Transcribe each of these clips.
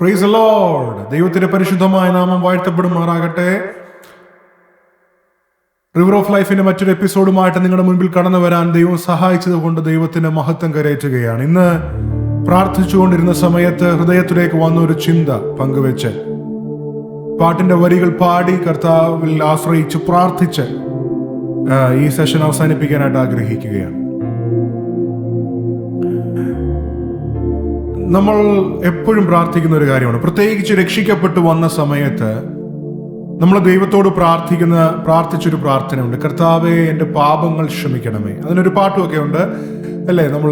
Praise Lord ദൈവത്തിന്റെ പരിശുദ്ധമായ നാമം വാഴ്ത്തപ്പെടുമാറാകട്ടെ. റിവർ ഓഫ് ലൈഫിന്റെ മറ്റൊരു എപ്പിസോഡുമായിട്ട് നിങ്ങളുടെ മുൻപിൽ കടന്നു വരാൻ ദൈവം സഹായിച്ചത് കൊണ്ട് ദൈവത്തിന്റെ മഹത്വം കരയറ്റുകയാണ്. ഇന്ന് പ്രാർത്ഥിച്ചുകൊണ്ടിരുന്ന സമയത്ത് ഹൃദയത്തിലേക്ക് വന്ന ഒരു ചിന്ത പങ്കുവെച്ച് പാട്ടിന്റെ വരികൾ പാടി കർത്താവിൽ ആശ്രയിച്ച് പ്രാർത്ഥിച്ച് ഈ സെഷൻ അവസാനിപ്പിക്കാനായിട്ട് ആഗ്രഹിക്കുകയാണ്. നമ്മൾ എപ്പോഴും പ്രാർത്ഥിക്കുന്ന ഒരു കാര്യമാണ്. പ്രത്യേകിച്ച് രക്ഷിക്കപ്പെട്ടു വന്ന സമയത്ത് നമ്മൾ ദൈവത്തോട് പ്രാർത്ഥിക്കുന്ന പ്രാർത്ഥിച്ചൊരു പ്രാർത്ഥനയുണ്ട്. കർത്താവെ എന്റെ പാപങ്ങൾ ക്ഷമിക്കണമേ. അതിനൊരു പാട്ടുമൊക്കെ ഉണ്ട്. അല്ലേ? നമ്മൾ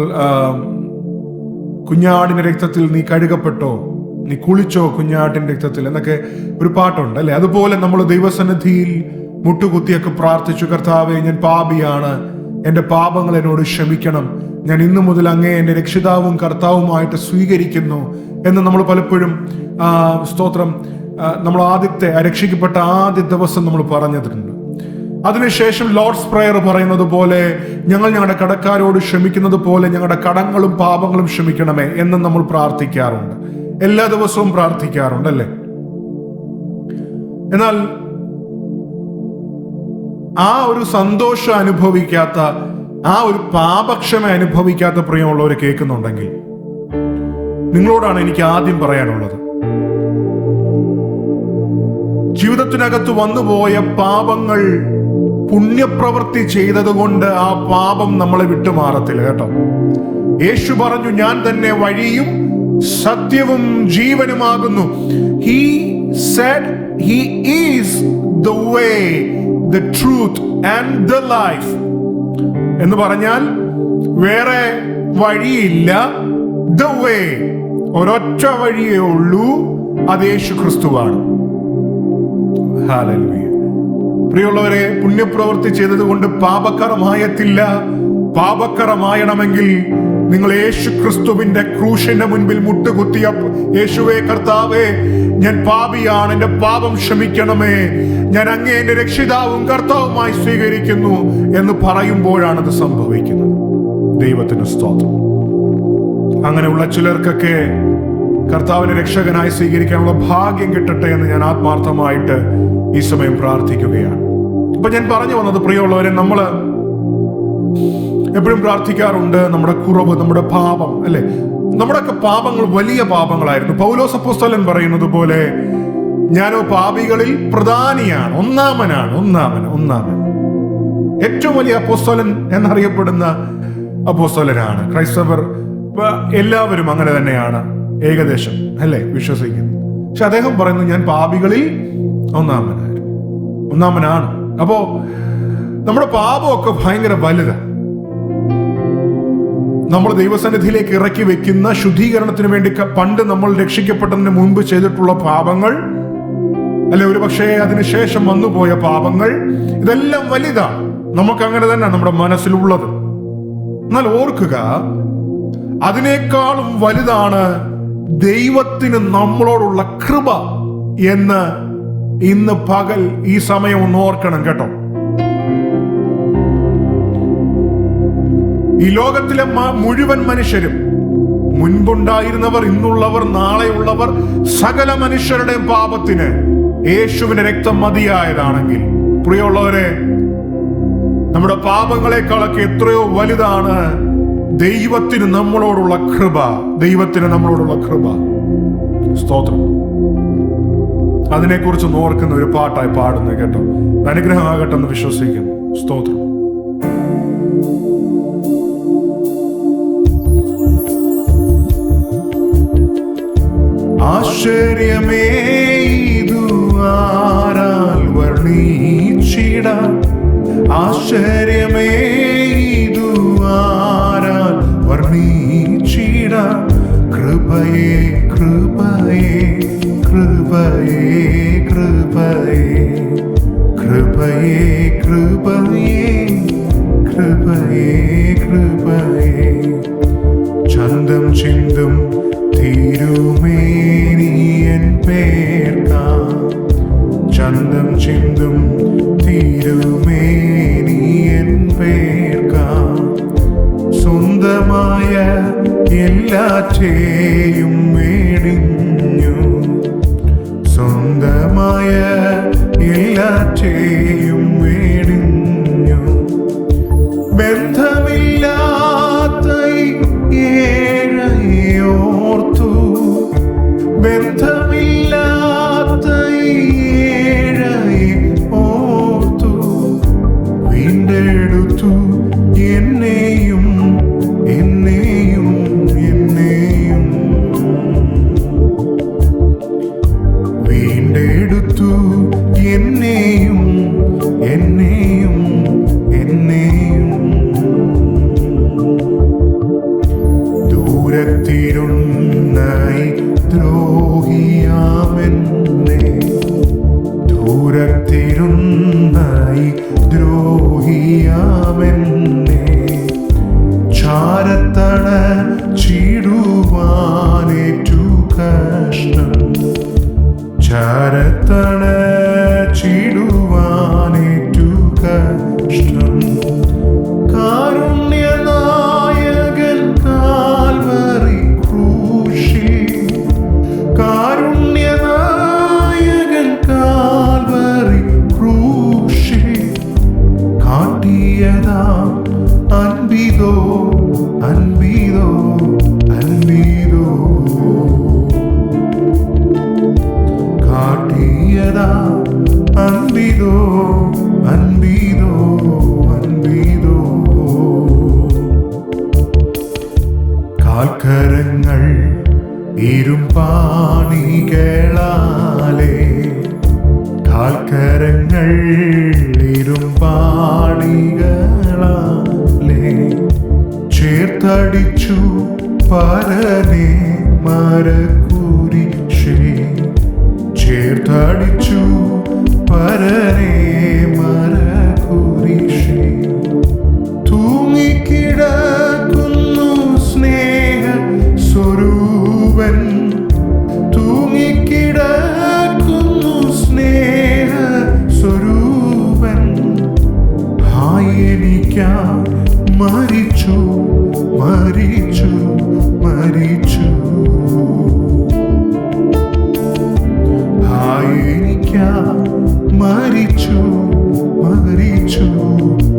കുഞ്ഞാടിന്റെ രക്തത്തിൽ നീ കഴുകപ്പെട്ടോ? നീ കുളിച്ചോ കുഞ്ഞാട്ടിന്റെ രക്തത്തിൽ? എന്നൊക്കെ ഒരു പാട്ടുണ്ട്. അല്ലേ? അതുപോലെ നമ്മൾ ദൈവസന്നിധിയിൽ മുട്ടുകുത്തിയൊക്കെ പ്രാർത്ഥിച്ചു കർത്താവെ ഞാൻ പാപിയാണ്. എന്റെ പാപങ്ങൾ എന്നോട് ക്ഷമിക്കണം. ഞാൻ ഇന്നു മുതൽ അങ്ങേ എന്റെ രക്ഷിതാവും കർത്താവുമായിട്ട് സ്വീകരിക്കുന്നു എന്ന് നമ്മൾ പലപ്പോഴും സ്തോത്രം നമ്മൾ ആദ്യത്തെ രക്ഷിക്കപ്പെട്ട ആദ്യ ദിവസം നമ്മൾ പറഞ്ഞിട്ടുണ്ട്. അതിനുശേഷം ലോർഡ്സ് പ്രയർ പറയുന്നത് പോലെ ഞങ്ങൾ ഞങ്ങളുടെ കടക്കാരോട് ക്ഷമിക്കുന്നത് പോലെ ഞങ്ങളുടെ കടങ്ങളും പാപങ്ങളും ക്ഷമിക്കണമേ എന്ന് നമ്മൾ പ്രാർത്ഥിക്കാറുണ്ട്. എല്ലാ ദിവസവും പ്രാർത്ഥിക്കാറുണ്ട് അല്ലേ? എന്നാൽ ആ ഒരു സന്തോഷം അനുഭവിക്കാത്ത ആ ഒരു പാപക്ഷമ അനുഭവിക്കാത്ത പ്രിയമുള്ളവർ കേൾക്കുന്നുണ്ടെങ്കിൽ നിങ്ങളോടാണ് എനിക്ക് ആദ്യം പറയാനുള്ളത്. ജീവിതത്തിനകത്ത് വന്നുപോയ പാപങ്ങൾ പുണ്യപ്രവൃത്തി ചെയ്തതുകൊണ്ട് ആ പാപം നമ്മളെ വിട്ടുമാറത്തില്ല കേട്ടോ. യേശു പറഞ്ഞു ഞാൻ തന്നെ വഴിയും സത്യവും ജീവനുമാകുന്നു. He said he is the way the truth and the life എന്ന് പറഞ്ഞാൽ വേറെ വഴിയില്ല. The way. ഒരൊറ്റ വഴിയേ ഉള്ളൂ. അത് യേശു ക്രിസ്തുവാണ്. പ്രിയമുള്ളവരെ പുണ്യപ്രവൃത്തി ചെയ്തതുകൊണ്ട് പാപക്കറമായത്തില്ല പാപക്കരമായണമെങ്കിൽ നിങ്ങൾ യേശു ക്രിസ്തുവിന്റെ ക്രൂശിന്റെ മുൻപിൽ മുട്ടുകുത്തിയ യേശുവേ കർത്താവേ ഞാൻ പാപിയാണ് എന്റെ പാപം ക്ഷമിക്കണമേ. ഞാൻ അങ്ങേ എന്റെ രക്ഷിതാവും കർത്താവുമായി സ്വീകരിക്കുന്നു എന്ന് പറയുമ്പോഴാണ് അത് സംഭവിക്കുന്നത്. ദൈവത്തിന് സ്തോത്രം. അങ്ങനെയുള്ള ചിലർക്കൊക്കെ കർത്താവിനെ രക്ഷകനായി സ്വീകരിക്കാനുള്ള ഭാഗ്യം കിട്ടട്ടെ എന്ന് ഞാൻ ആത്മാർത്ഥമായിട്ട് ഈ സമയം പ്രാർത്ഥിക്കുകയാണ്. അപ്പൊ ഞാൻ പറഞ്ഞു വന്നത് പ്രിയമുള്ളവരെ നമ്മൾ എപ്പോഴും പ്രാർത്ഥിക്കാറുണ്ട് നമ്മുടെ കുറവ് നമ്മുടെ പാപം അല്ലെ? നമ്മുടെയൊക്കെ പാപങ്ങൾ വലിയ പാപങ്ങളായിരുന്നു. പൗലോസ് അപ്പോസ്തലൻ പറയുന്നത് പോലെ ഞാനോ പാപികളിൽ പ്രധാനിയാണ് ഒന്നാമനാണ് ഒന്നാമൻ ഒന്നാമൻ. ഏറ്റവും വലിയ അപ്പോസ്തോലൻ എന്നറിയപ്പെടുന്ന അപ്പോസ്തോലനാണ്. ക്രൈസ്തവർ എല്ലാവരും അങ്ങനെ തന്നെയാണ് ഏകദേശം അല്ലേ? വിശ്വസിക്കുന്നു. പക്ഷെ അദ്ദേഹം പറയുന്നു ഞാൻ പാപികളിൽ ഒന്നാമനായിരുന്നു ഒന്നാമനാണ്. അപ്പോ നമ്മുടെ പാപമൊക്കെ ഭയങ്കര വലുതാണ്. നമ്മൾ ദൈവസന്നിധിയിലേക്ക് ഇറക്കി വെക്കുന്ന ശുദ്ധീകരണത്തിന് വേണ്ടി പണ്ട് നമ്മൾ രക്ഷിക്കപ്പെട്ടതിന് മുൻപ് ചെയ്തിട്ടുള്ള പാപങ്ങൾ അല്ലെ ഒരു പക്ഷേ അതിനുശേഷം വന്നുപോയ പാപങ്ങൾ ഇതെല്ലാം വലുതാണ് നമുക്ക് അങ്ങനെ തന്നെ നമ്മുടെ മനസ്സിലുള്ളത്. എന്നാൽ ഓർക്കുക അതിനേക്കാളും വലുതാണ് ദൈവത്തിന് നമ്മളോടുള്ള കൃപ എന്ന് ഇന്ന് പകൽ ഈ സമയം ഒന്ന് ഓർക്കണം കേട്ടോ. ഈ ലോകത്തിലെ മുഴുവൻ മനുഷ്യരും മുൻപുണ്ടായിരുന്നവർ ഇന്നുള്ളവർ നാളെയുള്ളവർ സകല മനുഷ്യരുടെ പാപത്തിന് യേശുവിന്റെ രക്തം മതിയായതാണെങ്കിൽ. പ്രിയമുള്ളവരെ നമ്മുടെ പാപങ്ങളെക്കാളൊക്കെ എത്രയോ വലുതാണ് ദൈവത്തിന് നമ്മളോടുള്ള കൃപ. ദൈവത്തിന് നമ്മളോടുള്ള കൃപ. സ്തോത്രം. അതിനെക്കുറിച്ച് നോർക്കുന്ന ഒരു പാട്ടായി പാടുന്നത് കേട്ടോ. അനുഗ്രഹമാകട്ടെ എന്ന് വിശ്വസിക്കുന്നു. സ്തോത്രം. ആശ്ചര്യമേ ആരാൽ വർണിച്ചിടാം? ആശ്ചര്യമേ ആരാൽ വർണിച്ചിടാം? കൃപയേ കൃപയേ കൃപയേ കൃപയേ കൃപയേ കൃപയേ കൃപയേ കൃപയേ ദൂരത്തിരുന്നായി ദ്രോഹിയാമെന്നെ. ദൂരത്തിരുന്നായി ദ്രോഹിയാമെന്നെ. ചാരത്തണ ചീടുവാനേറ്റു കഷ്ടം. ചാരത്തട you.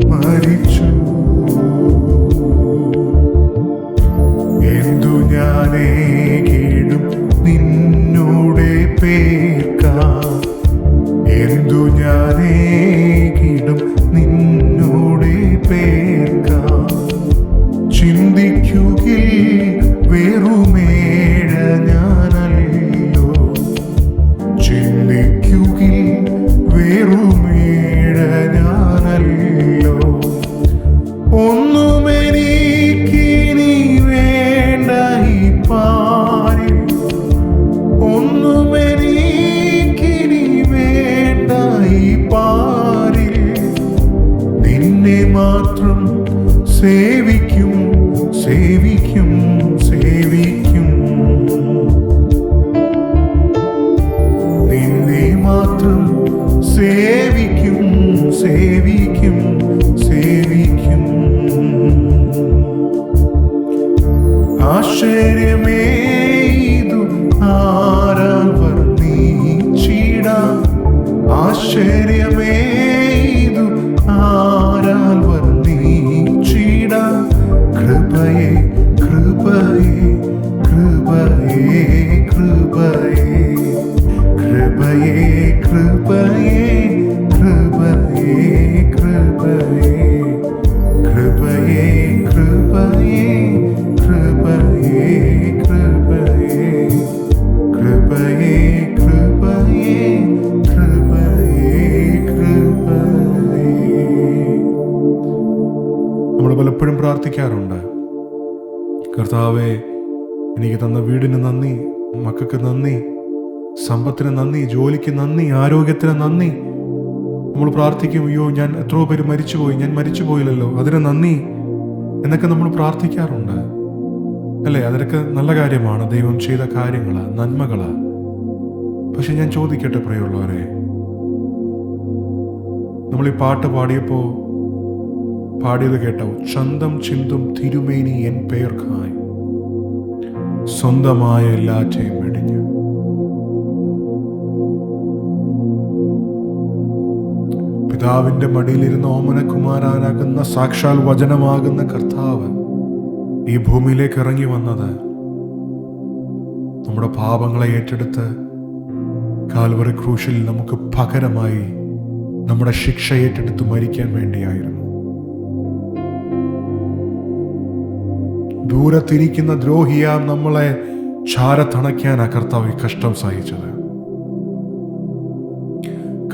സേവിക്കും സേവിക്കും. ആശ്ചര്യമേ ഇതു ആരാൽ വർണിച്ചിടാം ആശ്ചര്യമേ ഇതു ആരാൽ വർണിച്ചിടാം കൃപയെ കൃപയെ കൃപയെ കൃപയെ. കൃപയെ കൃപയെ. മക്കൾക്ക് നന്ദി. സമ്പത്തിന് നന്ദി ജോലിക്ക് നന്ദി ആരോഗ്യത്തിന് നന്ദി. നമ്മൾ പ്രാർത്ഥിക്കും അയ്യോ ഞാൻ എത്രയോ പേര് മരിച്ചുപോയി ഞാൻ മരിച്ചു പോയില്ലല്ലോ അതിന് നന്ദി. എന്നൊക്കെ നമ്മൾ പ്രാർത്ഥിക്കാറുണ്ട്. അല്ലേ? അതൊക്കെ നല്ല കാര്യമാണ്. ദൈവം ചെയ്ത കാര്യങ്ങൾ നന്മകൾ പക്ഷെ ഞാൻ ചോദിക്കട്ടെ പ്രിയമുള്ളവരെ? നമ്മൾ ഈ പാട്ട് പാടിയപ്പോൾ പാടിയത് കേട്ടോ ചന്തം ചിന്തും തിരുമേനി എൻ പേർക്കായി. സ്വന്തമായ എല്ലാറ്റെയും പിതാവിന്റെ മടിയിലിരുന്ന് ഓമനകുമാരാനാകുന്ന സാക്ഷാൽ വചനമാകുന്ന കർത്താവ് ഈ ഭൂമിയിലേക്ക് ഇറങ്ങി വന്നത്. നമ്മുടെ പാപങ്ങളെ ഏറ്റെടുത്ത് കാൽവറി ക്രൂശിൽ നമുക്ക് പകരമായി നമ്മുടെ ശിക്ഷ ഏറ്റെടുത്ത് മരിക്കാൻ വേണ്ടിയായിരുന്നു. ദൂരത്തിരിക്കുന്ന ദ്രോഹിയാം നമ്മളെ ചാരത്തണയ്ക്കാൻ ആ കർത്താവ് ഈ കഷ്ടം സഹിച്ചത്.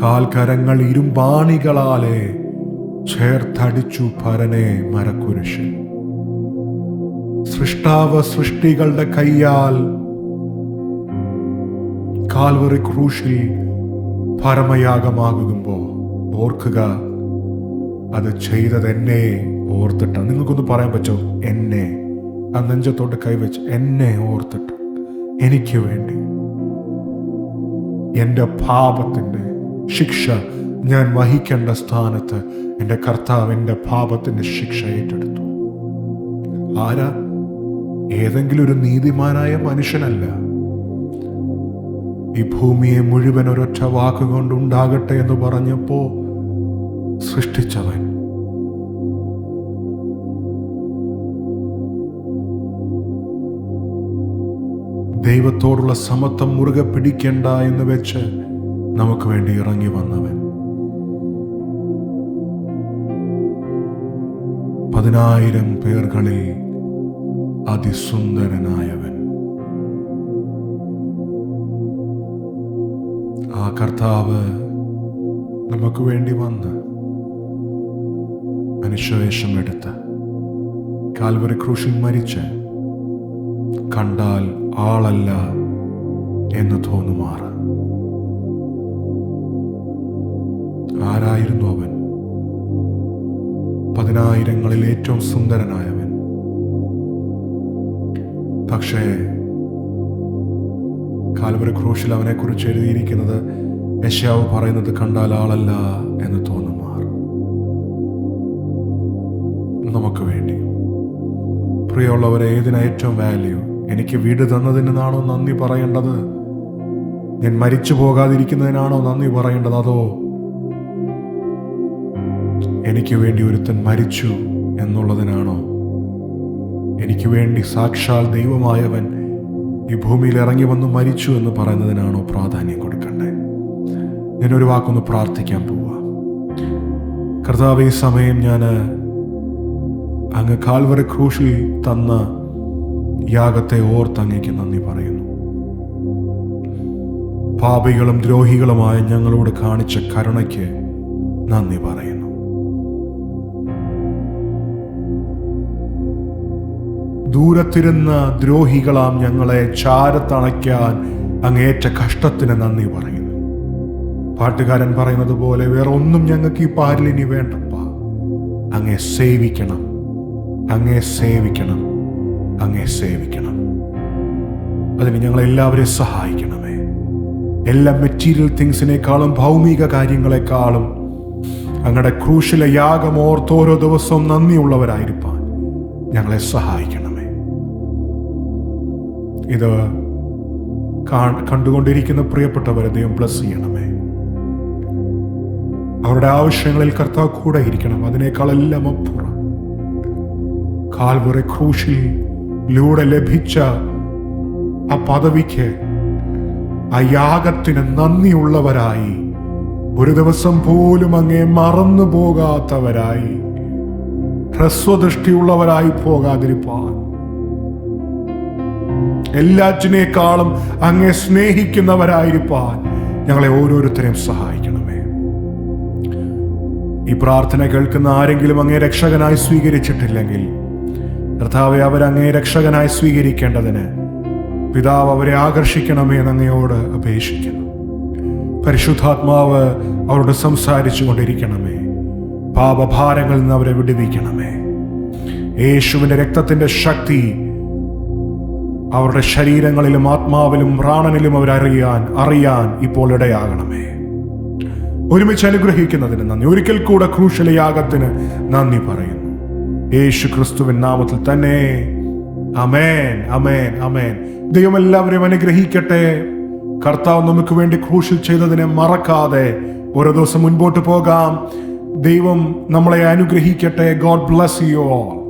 കാൽക്കരങ്ങൾ ഇരുമ്പാണികളാലെ ചേർത്തടിച്ചു ഭരനെ മരക്കുരിശൻ സൃഷ്ടാവ് സൃഷ്ടികളുടെ കയ്യാൽ കാൽവറി ക്രൂശിൽ പരമയാഗമാകുമ്പോൾ ഓർക്കുക അത് ചെയ്തത് എന്നെ ഓർത്തിട്ടാണ് നിങ്ങൾക്കൊന്ന് പറയാൻ പറ്റോ? എന്നെ. ആ നെഞ്ചത്തോട്ട് കൈവച്ച് എന്നെ ഓർത്തിട്ട് എനിക്ക് വേണ്ടി. എന്റെ പാപത്തിന്റെ ശിക്ഷ ഞാൻ വഹിക്കേണ്ട സ്ഥാനത്ത് എന്റെ കർത്താവ് എന്റെ പാപത്തിന്റെ ശിക്ഷ ഏറ്റെടുത്തു. ആരാ? ഏതെങ്കിലും ഒരു നീതിമാനായ മനുഷ്യനല്ല. ഈ ഭൂമിയെ മുഴുവൻ ഒരൊറ്റ വാക്കുകൊണ്ട് ഉണ്ടാകട്ടെ എന്ന് പറഞ്ഞപ്പോ സൃഷ്ടിച്ചവൻ. ദൈവത്തോടുള്ള സമത്വം മുറുകെ പിടിക്കണ്ട എന്ന് വെച്ച് നമുക്ക് വേണ്ടി ഇറങ്ങി വന്നവൻ. പതിനായിരം പേർകളിൽ അതിസുന്ദരനായവൻ. ആ കർത്താവ് നമുക്ക് വേണ്ടി വന്ന് മനുഷ്യവേഷം എടുത്ത് കാൽവറി ക്രൂശിൽ മരിച്ച് കണ്ടാൽ ആളല്ല എന്ന് തോന്നുമാറ്. ആരായിരുന്നു അവൻ? പതിനായിരങ്ങളിൽ ഏറ്റവും സുന്ദരനായവൻ. പക്ഷേ കാൽവറി ക്രൂശിൽ അവനെക്കുറിച്ച് എഴുതിയിരിക്കുന്നത് യശാവ് പറയുന്നത് കണ്ടാൽ ആളല്ല എന്ന് തോന്നുമാർ. നമുക്ക് വേണ്ടി. പ്രിയമുള്ളവരെ ഏതിനാ ഏറ്റവും വാല്യൂ എനിക്ക് വീട് തന്നതിനാണോ നന്ദി പറയേണ്ടത്? ഞാൻ മരിച്ചു പോകാതിരിക്കുന്നതിനാണോ നന്ദി പറയേണ്ടത്? അതോ എനിക്ക് വേണ്ടി ഒരുത്തൻ മരിച്ചു എന്നുള്ളതിനാണോ? എനിക്ക് വേണ്ടി സാക്ഷാൽ ദൈവമായവൻ ഈ ഭൂമിയിൽ ഇറങ്ങി വന്ന് മരിച്ചു എന്ന് പറയുന്നതിനാണോ പ്രാധാന്യം കൊടുക്കണ്ടേ? ഞാനൊരു വാക്കൊന്ന് പ്രാർത്ഥിക്കാൻ പോവാ കർത്താവ് ഈ സമയം ഞാൻ അങ്ങ് കാൽവര ക്രൂശിൽ തന്ന യാഗത്തെ ഓർത്ത് അങ്ങേക്ക് നന്ദി പറയുന്നു. പാപികളും ദ്രോഹികളുമായ ഞങ്ങളോട് കാണിച്ച കരുണയ്ക്ക് നന്ദി പറയുന്നു. ദൂരത്തിരുന്ന ദ്രോഹികളാം ഞങ്ങളെ ചാരത്തണയ്ക്കാൻ അങ്ങേറ്റ കഷ്ടത്തിന് നന്ദി പറയുന്നു. പാട്ടുകാരൻ പറയുന്നത് പോലെ വേറെ ഒന്നും ഞങ്ങൾക്ക് ഈ പാരിൽ ഇനി വേണ്ടപ്പ. അങ്ങേ സേവിക്കണം. അങ്ങേ സേവിക്കണം. അങ്ങേ സേവിക്കണം. അതിന് ഞങ്ങളെല്ലാവരെയും സഹായിക്കണമേ. എല്ലാ മെറ്റീരിയൽ തിങ്സിനേക്കാളും ഭൗമിക കാര്യങ്ങളെക്കാളും അങ്ങടെ ക്രൂശിലെ യാഗം ഓർത്ത് ഓരോ ദിവസവും നന്ദിയുള്ളവരായിരിക്കാൻ ഞങ്ങളെ സഹായിക്കണമേ ഇത് കണ്ടുകൊണ്ടിരിക്കുന്ന പ്രിയപ്പെട്ടവരെ ദൈവം ബ്ലസ് ചെയ്യണമേ. അവരുടെ ആവശ്യങ്ങളിൽ കർത്താവ് കൂടെ ഇരിക്കണം. അതിനേക്കാളെല്ലാം അപ്പുറം. കാൽവറി ക്രൂശിൽ ലൂടെ ലഭിച്ച ആ പദവിക്ക് ആ യാഗത്തിന് നന്ദിയുള്ളവരായി ഒരു ദിവസം പോലും അങ്ങേ മറന്നു പോകാത്തവരായി ഹ്രസ്വദൃഷ്ടിയുള്ളവരായി പോകാതിരിപ്പാൻ. എല്ലാറ്റിനേക്കാളും അങ്ങേ സ്നേഹിക്കുന്നവരായിരിക്കാൻ ഞങ്ങളെ ഓരോരുത്തരെയും സഹായിക്കണമേ. ഈ പ്രാർത്ഥന കേൾക്കുന്ന ആരെങ്കിലും അങ്ങേ രക്ഷകനായി സ്വീകരിച്ചിട്ടില്ലെങ്കിൽ കർത്താവെ അവരങ്ങേ രക്ഷകനായി സ്വീകരിക്കേണ്ടതിന് പിതാവ് അവരെ ആകർഷിക്കണമേ എന്ന് അങ്ങയോട് അപേക്ഷിക്കുന്നു. പരിശുദ്ധാത്മാവ് അവരോട് സംസാരിച്ചു കൊണ്ടിരിക്കണമേ പാപഭാരങ്ങളിൽ നിന്ന് അവരെ വിടുവിക്കണമേ. യേശുവിന്റെ രക്തത്തിന്റെ ശക്തി അവരുടെ ശരീരങ്ങളിലും ആത്മാവിലും പ്രാണനിലും അവരറിയാൻ അറിയാൻ ഇപ്പോൾ ഇടയാകണമേ. ഒരുമിച്ച് അനുഗ്രഹിക്കുന്നതിന് നന്ദി. ഒരിക്കൽ കൂടെ ക്രൂശല യാഗത്തിന് നന്ദി പറയുന്നു. യേശു ക്രിസ്തുവിൻ നാമത്തിൽ തന്നെ. അമേൻ അമേൻ അമേൻ ദൈവം എല്ലാവരെയും അനുഗ്രഹിക്കട്ടെ. കർത്താവ് നമുക്ക് വേണ്ടി ക്രൂശിൽ ചെയ്തതിനെ മറക്കാതെ ഓരോ ദിവസം മുൻപോട്ട് പോകാം. ദൈവം നമ്മളെ അനുഗ്രഹിക്കട്ടെ. God bless you all.